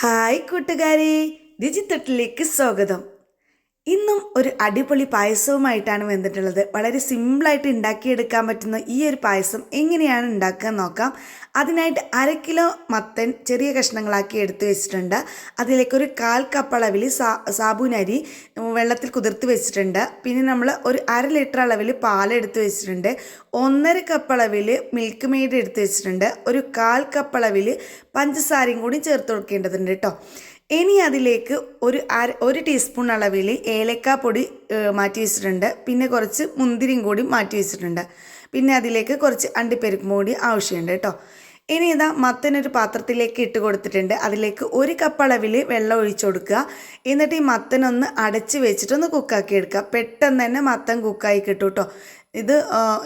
Hi കൂട്ടുകാരെ ഡിജിത്തൊട്ടിലേക്ക് സ്വാഗതം. ഇന്നും ഒരു അടിപൊളി പായസവുമായിട്ടാണ് വന്നിട്ടുള്ളത് വളരെ സിമ്പിളായിട്ട് ഉണ്ടാക്കിയെടുക്കാൻ പറ്റുന്ന ഈ ഒരു പായസം എങ്ങനെയാണ് ഉണ്ടാക്കുക നോക്കാം. അതിനായിട്ട് അര കിലോ മത്തൻ ചെറിയ കഷ്ണങ്ങളാക്കി എടുത്തു വെച്ചിട്ടുണ്ട്. അതിലേക്ക് ഒരു കാൽ കപ്പ് അളവിൽ സാ സാബുനരി വെള്ളത്തിൽ കുതിർത്ത് വെച്ചിട്ടുണ്ട്. പിന്നെ നമ്മൾ ഒരു അര ലിറ്റർ അളവിൽ പാൽ എടുത്ത് വെച്ചിട്ടുണ്ട്. ഒന്നര കപ്പ് അളവിൽ മിൽക്ക് മെയ്ഡ് എടുത്ത് വെച്ചിട്ടുണ്ട്. ഒരു കാൽ കപ്പ് അളവിൽ പഞ്ചസാരയും കൂടി ചേർത്ത് കൊടുക്കേണ്ടതുണ്ട് കേട്ടോ. ഇനി അതിലേക്ക് ഒരു അര ഒരു ടീസ്പൂൺ അളവിൽ ഏലക്കാപ്പൊടി മാറ്റി വെച്ചിട്ടുണ്ട് പിന്നെ കുറച്ച് മുന്തിരിയും കൂടി മാറ്റി വെച്ചിട്ടുണ്ട് പിന്നെ അതിലേക്ക് കുറച്ച് അണ്ടിപ്പരിപ്പും കൂടി ആവശ്യമുണ്ട് കേട്ടോ. ഇനി ഇതാ മത്തനൊരു പാത്രത്തിലേക്ക് ഇട്ട് കൊടുത്തിട്ടുണ്ട്. അതിലേക്ക് ഒരു കപ്പ് അളവിൽ വെള്ളം ഒഴിച്ചു കൊടുക്കുക. എന്നിട്ട് ഈ മത്തനൊന്ന് അടച്ച് വെച്ചിട്ടൊന്ന് കുക്കാക്കി എടുക്കുക. പെട്ടെന്ന് തന്നെ മത്തൻ കുക്കായി കിട്ടും കേട്ടോ. ഇത്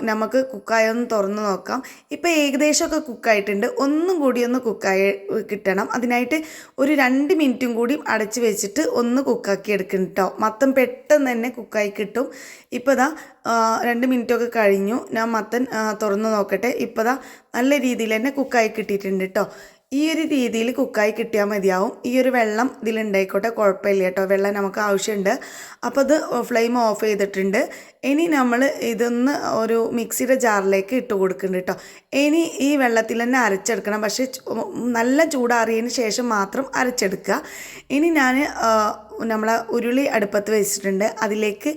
നമുക്ക് നമുക്ക് കുക്കായൊന്ന് തുറന്ന് നോക്കാം. ഇപ്പോൾ ഏകദേശമൊക്കെ കുക്കായിട്ടുണ്ട്. ഒന്നും കൂടി ഒന്ന് കുക്കായി കിട്ടണം. അതിനായിട്ട് ഒരു രണ്ട് മിനിറ്റും കൂടി അടച്ച് വെച്ചിട്ട് ഒന്ന് കുക്കാക്കി എടുക്കണം കേട്ടോ മത്തൻ പെട്ടെന്ന് തന്നെ കുക്കായി കിട്ടും. ഇപ്പോൾ ആ, രണ്ട് മിനിറ്റൊക്കെ കഴിഞ്ഞു. ഞാൻ മത്തൻ തുറന്ന് നോക്കട്ടെ. ഇപ്പോൾ ദാ നല്ല രീതിയിൽ തന്നെ കുക്കായി കിട്ടിയിട്ടുണ്ട് കേട്ടോ ഈ ഒരു രീതിയിൽ കുക്കായി കിട്ടിയാൽ മതിയാവും. ഈ ഒരു വെള്ളം ഇതിലുണ്ടായിക്കോട്ടെ കുഴപ്പമില്ല കേട്ടോ. വെള്ളം നമുക്ക് ആവശ്യമുണ്ട്. അപ്പോൾ അത് ഫ്ലെയിം ഓഫ് ചെയ്തിട്ടുണ്ട്. ഇനി നമ്മൾ ഇതൊന്ന് ഒരു മിക്സിയുടെ ജാറിലേക്ക് ഇട്ട് കൊടുക്കുന്നുണ്ട് കേട്ടോ. ഇനി ഈ വെള്ളത്തിൽ തന്നെ അരച്ചെടുക്കണം. പക്ഷേ നല്ല ചൂടാറിയതിന് ശേഷം മാത്രം അരച്ചെടുക്കുക. ഇനി ഞാൻ നമ്മളെ ഉരുളി അടുപ്പത്ത് വെച്ചിട്ടുണ്ട്. അതിലേക്ക്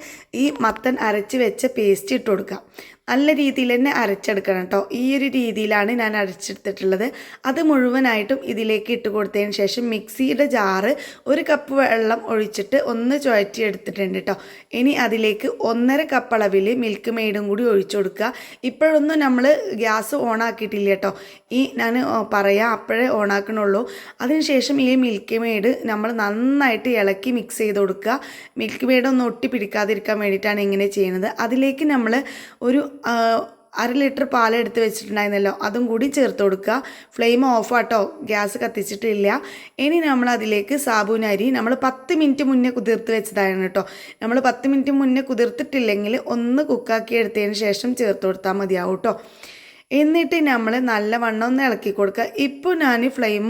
ഈ മത്തൻ അരച്ച് വെച്ച പേസ്റ്റ് ഇട്ട് കൊടുക്കാം നല്ല രീതിയിൽ തന്നെ അരച്ചെടുക്കണം കേട്ടോ. ഈ ഒരു രീതിയിലാണ് ഞാൻ അരച്ചെടുത്തിട്ടുള്ളത്. അത് മുഴുവനായിട്ടും ഇതിലേക്ക് ഇട്ട് കൊടുത്തതിന് ശേഷം മിക്സിയുടെ ജാറ് ഒരു കപ്പ് വെള്ളം ഒഴിച്ചിട്ട് ഒന്ന് ചുഴറ്റി എടുത്തിട്ടുണ്ട് കേട്ടോ. ഇനി അതിലേക്ക് ഒന്നര കപ്പ് അളവിൽ മിൽക്ക് മെയ്ഡും കൂടി ഒഴിച്ചു കൊടുക്കുക. ഇപ്പോഴൊന്നും നമ്മൾ ഗ്യാസ് ഓൺ ആക്കിയിട്ടില്ല കേട്ടോ. ഈ ഞാൻ പറയാം അപ്പോഴേ ഓൺ ആക്കണുള്ളൂ അതിനുശേഷം ഈ മിൽക്ക് മെയ്ഡ് നമ്മൾ നന്നായിട്ട് ഇളക്കി മിക്സ് ചെയ്ത് കൊടുക്കുക. മിൽക്ക് മെയ്ഡ് ഒന്ന് ഒട്ടി പിടിക്കാതിരിക്കാൻ വേണ്ടിയിട്ടാണ് ഇങ്ങനെ ചെയ്യുന്നത്. അതിലേക്ക് നമ്മൾ ഒരു അര ലിറ്റർ പാൽ എടുത്ത് വെച്ചിട്ടുണ്ടായിരുന്നല്ലോ. അതും കൂടി ചേർത്ത് കൊടുക്കുക. ഫ്ലെയിം ഓഫ് ആട്ടോ. ഗ്യാസ് കത്തിച്ചിട്ടില്ല. ഇനി നമ്മൾ അതിലേക്ക് സാബൂനരി നമ്മൾ പത്ത് മിനിറ്റ് മുന്നേ കുതിർത്ത് വെച്ചതാണ് കേട്ടോ. നമ്മൾ പത്ത് മിനിറ്റ് മുന്നേ കുതിർത്തിട്ടില്ലെങ്കിൽ ഒന്ന് കുക്കാക്കി എടുത്തതിന് ശേഷം ചേർത്ത് കൊടുത്താൽ മതിയാവും കേട്ടോ. എന്നിട്ട് നമ്മൾ നല്ലവണ്ണം ഒന്ന് ഇളക്കി കൊടുക്കുക. ഇപ്പോൾ ഞാൻ ഫ്ലെയിം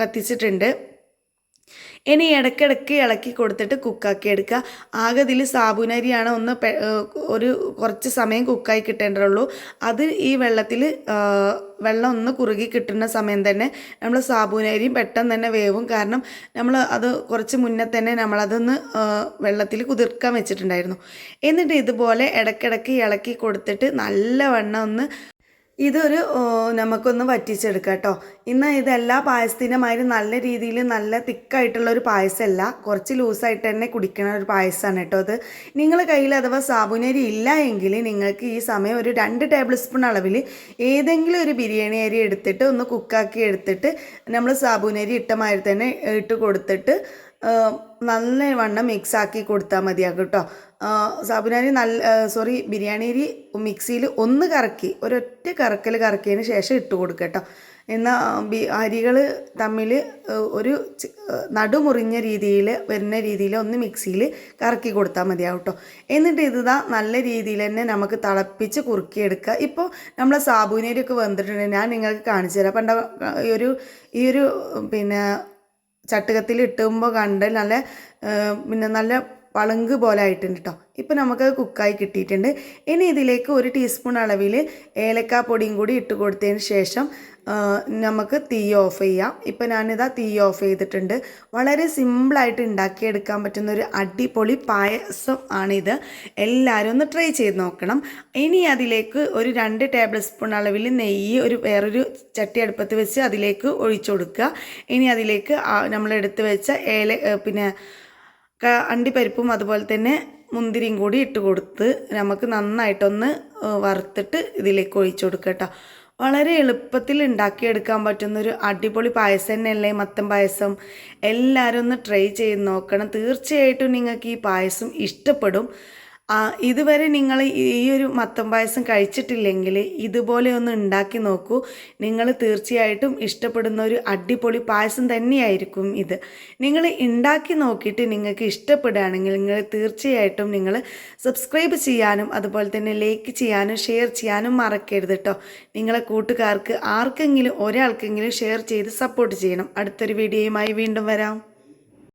കത്തിച്ചിട്ടുണ്ട്. ഇനി ഇടയ്ക്കിടയ്ക്ക് ഇളക്കി കൊടുത്തിട്ട് കുക്കാക്കി എടുക്കുക. ആകെ ഇതിൽ സാബുനരിയാണ് ഒന്ന് ഒരു കുറച്ച് സമയം കുക്കായി കിട്ടേണ്ടതുള്ളൂ. അത് ഈ വെള്ളത്തിൽ വെള്ളം ഒന്ന് കുറുകി കിട്ടുന്ന സമയം തന്നെ നമ്മൾ സാബുനരിയും പെട്ടെന്ന് തന്നെ വേവും. കാരണം നമ്മൾ അത് കുറച്ച് മുന്നേ തന്നെ നമ്മളതൊന്ന് വെള്ളത്തിൽ കുതിർക്കാൻ വെച്ചിട്ടുണ്ടായിരുന്നു. എന്നിട്ട് ഇതുപോലെ ഇടയ്ക്കിടയ്ക്ക് ഇളക്കി കൊടുത്തിട്ട് നല്ലവണ്ണം ഒന്ന് ഇതൊരു നമുക്കൊന്ന് വറ്റിച്ചെടുക്കാം കേട്ടോ. ഇന്ന് ഇതെല്ലാ പായസത്തിന്റെ മാതിരി നല്ല രീതിയിൽ നല്ല തിക്കായിട്ടുള്ള ഒരു പായസമല്ല. കുറച്ച് ലൂസായിട്ട് തന്നെ കുടിക്കണ ഒരു പായസമാണ് കേട്ടോ അത്. നിങ്ങൾ കയ്യിൽ അഥവാ സാബുനരി ഇല്ല എങ്കിൽ നിങ്ങൾക്ക് ഈ സമയം ഒരു രണ്ട് ടേബിൾ സ്പൂൺ അളവിൽ ഏതെങ്കിലും ഒരു ബിരിയാണി അരി എടുത്തിട്ട് ഒന്ന് കുക്കാക്കി എടുത്തിട്ട് നമ്മൾ സാബുനരി ഇട്ട മാതിരി തന്നെ ഇട്ട് കൊടുത്തിട്ട് നല്ലവണ്ണം മിക്സ് ആക്കി കൊടുത്താൽ മതിയാകും കേട്ടോ സാബുനാരി നല്ല സോറി ബിരിയാണി അരി മിക്സിയിൽ ഒന്ന് കറക്കി ഒരൊറ്റ കറക്കൽ കറക്കിയതിന് ശേഷം ഇട്ട് കൊടുക്കുക കേട്ടോ എന്നാൽ ബി അരികൾ തമ്മിൽ ഒരു നടുമുറിഞ്ഞ രീതിയിൽ വരുന്ന രീതിയിൽ ഒന്ന് മിക്സിയിൽ കറക്കി കൊടുത്താൽ മതിയാവും കേട്ടോ എന്നിട്ട് ഇത് നല്ല രീതിയിൽ തന്നെ നമുക്ക് തിളപ്പിച്ച് കുറുക്കിയെടുക്കുക ഇപ്പോൾ നമ്മളെ സാബുനേരിയൊക്കെ വന്നിട്ടുണ്ട് ഞാൻ നിങ്ങൾക്ക് കാണിച്ചു തരാം. പണ്ട ഈ ഒരു ഈ ഒരു പിന്നെ ചട്ടുകത്തിൽ ഇട്ടുമ്പോൾ കണ്ട് നല്ല പിന്നെ നല്ല പളുങ്ക് പോലെ ആയിട്ടുണ്ട് കേട്ടോ ഇപ്പം നമുക്കത് കുക്കായി കിട്ടിയിട്ടുണ്ട്. ഇനി ഇതിലേക്ക് ഒരു ടീസ്പൂൺ അളവിൽ ഏലക്കാ പൊടിയും കൂടി ഇട്ട് കൊടുത്തതിന് ശേഷം നമുക്ക് തീ ഓഫ് ചെയ്യാം. ഇപ്പം ഞാനിതാ തീ ഓഫ് ചെയ്തിട്ടുണ്ട്. വളരെ സിമ്പിളായിട്ട് ഉണ്ടാക്കിയെടുക്കാൻ പറ്റുന്ന ഒരു അടിപൊളി പായസം ആണിത്. എല്ലാവരും ഒന്ന് ട്രൈ ചെയ്ത് നോക്കണം. ഇനി അതിലേക്ക് ഒരു രണ്ട് ടേബിൾ സ്പൂൺ അളവിൽ നെയ്യ് ഒരു വേറൊരു ചട്ടി അടുപ്പത്ത് വെച്ച് അതിലേക്ക് ഒഴിച്ചു കൊടുക്കുക. ഇനി അതിലേക്ക് നമ്മളെടുത്ത് വെച്ച ഏല പിന്നെ അണ്ടിപ്പരിപ്പും അതുപോലെ തന്നെ മുന്തിരിയും കൂടി ഇട്ട് കൊടുത്ത് നമുക്ക് നന്നായിട്ടൊന്ന് വറുത്തിട്ട് ഇതിലേക്ക് ഒഴിച്ചു കൊടുക്കുക കേട്ടോ. വളരെ എളുപ്പത്തിൽ ഉണ്ടാക്കിയെടുക്കാൻ പറ്റുന്നൊരു അടിപൊളി പായസം തന്നെയല്ലേ മത്തൻ പായസം? എല്ലാവരും ഒന്ന് ട്രൈ ചെയ്ത് നോക്കണം. തീർച്ചയായിട്ടും നിങ്ങൾക്ക് ഈ പായസം ഇഷ്ടപ്പെടും. ഇതുവരെ നിങ്ങൾ ഈ ഒരു മത്തം പായസം കഴിച്ചിട്ടില്ലെങ്കിൽ ഇതുപോലെ ഒന്ന് ഉണ്ടാക്കി നോക്കൂ. നിങ്ങൾ തീർച്ചയായിട്ടും ഇഷ്ടപ്പെടുന്ന ഒരു അടിപൊളി പായസം തന്നെയായിരിക്കും ഇത്. നിങ്ങൾ ഉണ്ടാക്കി നോക്കിയിട്ട് നിങ്ങൾക്ക് ഇഷ്ടപ്പെടുകയാണെങ്കിൽ നിങ്ങൾ തീർച്ചയായിട്ടും നിങ്ങൾ സബ്സ്ക്രൈബ് ചെയ്യാനും അതുപോലെ തന്നെ ലൈക്ക് ചെയ്യാനും ഷെയർ ചെയ്യാനും മറക്കരുത് കേട്ടോ നിങ്ങളെ കൂട്ടുകാർക്ക് ആർക്കെങ്കിലും ഒരാൾക്കെങ്കിലും ഷെയർ ചെയ്ത് സപ്പോർട്ട് ചെയ്യണം. അടുത്തൊരു വീഡിയോയുമായി വീണ്ടും വരാം.